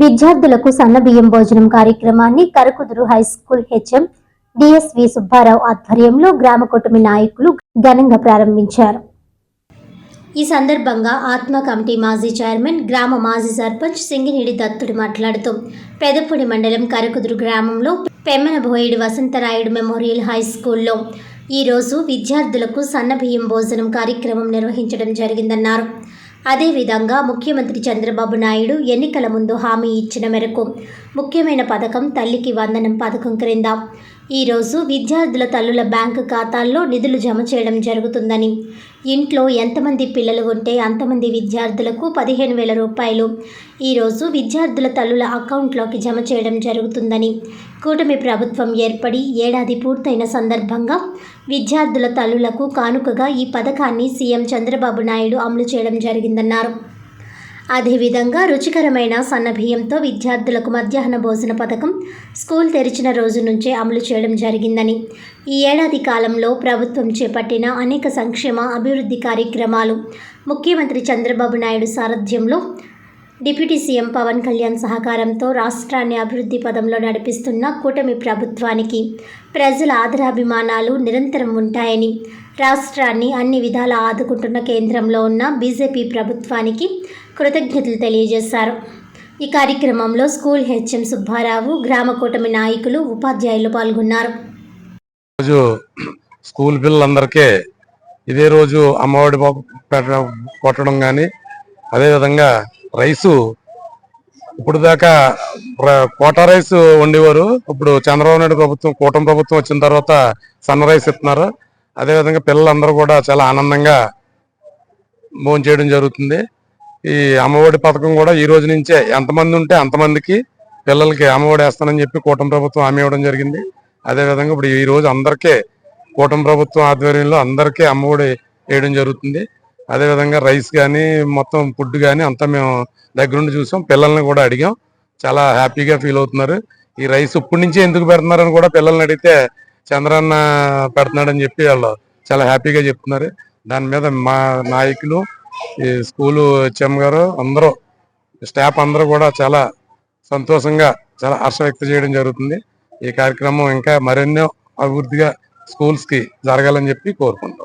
విద్యార్థులకు సన్నబియ్యం భోజనం కార్యక్రమాన్ని Karakuduru high school HM DSV Subbarao ఆధ్వర్యంలో గ్రామ కూటమి నాయకులు ఘనంగా ప్రారంభించారు. ఈ సందర్భంగా ఆత్మ కమిటీ మాజీ చైర్మన్ గ్రామ మాజీ సర్పంచ్ సింగినేడి దత్తుడు మాట్లాడుతూ పెదపూడి మండలం కరకుదురు గ్రామంలో పెమ్మనబోయిడి వసంతరాయుడు మెమోరియల్ హై స్కూల్లో ఈరోజు విద్యార్థులకు సన్నబియ్యం భోజనం కార్యక్రమం నిర్వహించడం జరిగిందన్నారు. అదేవిధంగా ముఖ్యమంత్రి చంద్రబాబు నాయుడు ఎన్నికల ముందు హామీ ఇచ్చిన మేరకు ముఖ్యమైన పథకం తల్లికి వందనం పథకం క్రింద ఈరోజు విద్యార్థుల తల్లుల బ్యాంకు ఖాతాల్లో నిధులు జమ చేయడం జరుగుతుందని. ఇంట్లో ఎంతమంది పిల్లలు ఉంటే అంతమంది విద్యార్థులకు పదిహేను వేల రూపాయలు. ఈరోజు విద్యార్థుల తల్లుల అకౌంట్లోకి జమ చేయడం జరుగుతుందని. కూటమి ప్రభుత్వం ఏర్పడి ఏడాది పూర్తయిన సందర్భంగా విద్యార్థుల తల్లులకు కానుకగా ఈ పథకాన్ని సీఎం చంద్రబాబు నాయుడు అమలు చేయడం జరిగిందన్నారు. అదేవిధంగా రుచికరమైన సన్నబియ్యంతో విద్యార్థులకు మధ్యాహ్న భోజన పథకం స్కూల్ తెరిచిన రోజు నుంచే అమలు చేయడం జరిగిందని. ఈ ఏడాది కాలంలో ప్రభుత్వం చేపట్టిన అనేక సంక్షేమ అభివృద్ధి కార్యక్రమాలు ముఖ్యమంత్రి చంద్రబాబు నాయుడు సారథ్యంలో డిప్యూటీ సీఎం పవన్ కళ్యాణ్ సహకారంతో రాష్ట్రాన్ని అభివృద్ధి పదంలో నడిపిస్తున్న కూటమి ప్రభుత్వానికి ప్రజల ఆదరాభిమానాలు నిరంతరం ఉంటాయని రాష్ట్రాన్ని అన్ని విధాలా ఆదుకుంటున్న కేంద్రంలో ఉన్న బీజేపీ ప్రభుత్వానికి కృతజ్ఞతలు తెలియజేశారు. ఈ కార్యక్రమంలో స్కూల్ హెచ్ఎం సుబ్బారావు గ్రామ కూటమి నాయకులు ఉపాధ్యాయులు పాల్గొన్నారు. రోజు స్కూల్ పిల్లలందరికీ ఇదే రోజు అమ్మఒడి బాబు కొట్టడం కానీ అదేవిధంగా రైసు. ఇప్పుడు దాకా కోటా రైస్ వండేవారు. ఇప్పుడు చంద్రబాబు నాయుడు ప్రభుత్వం కూటమి ప్రభుత్వం వచ్చిన తర్వాత సన్న రైస్ ఇస్తున్నారు. అదేవిధంగా పిల్లలందరూ కూడా చాలా ఆనందంగా భోజనం చేయడం జరుగుతుంది. ఈ అమ్మఒడి పథకం కూడా ఈ రోజు నుంచే ఎంతమంది ఉంటే అంతమందికి పిల్లలకి అమ్మఒడి వేస్తానని చెప్పి కూటమి ప్రభుత్వం హామీ ఇవ్వడం జరిగింది. అదేవిధంగా ఇప్పుడు ఈ రోజు అందరికీ కూటమి ప్రభుత్వం ఆధ్వర్యంలో అందరికీ అమ్మఒడి వేయడం జరుగుతుంది. అదేవిధంగా రైస్ కానీ మొత్తం ఫుడ్ కానీ అంతా మేము దగ్గరుండి చూసాం. పిల్లల్ని కూడా అడిగాం. చాలా హ్యాపీగా ఫీల్ అవుతున్నారు. ఈ రైస్ ఇప్పటి నుంచి ఎందుకు పెడుతున్నారని కూడా పిల్లల్ని అడిగితే చంద్రన్న పెడుతున్నాడని చెప్పి వాళ్ళు చాలా హ్యాపీగా చెప్తున్నారు. దాని మీద మా నాయకులు ఈ స్కూలు హెచ్ఎం గారు అందరూ స్టాఫ్ అందరూ కూడా చాలా సంతోషంగా చాలా హర్ష వ్యక్తం చేయడం జరుగుతుంది. ఈ కార్యక్రమం ఇంకా మరెన్నో అభివృద్ధిగా స్కూల్స్కి జరగాలని చెప్పి కోరుకుంటాం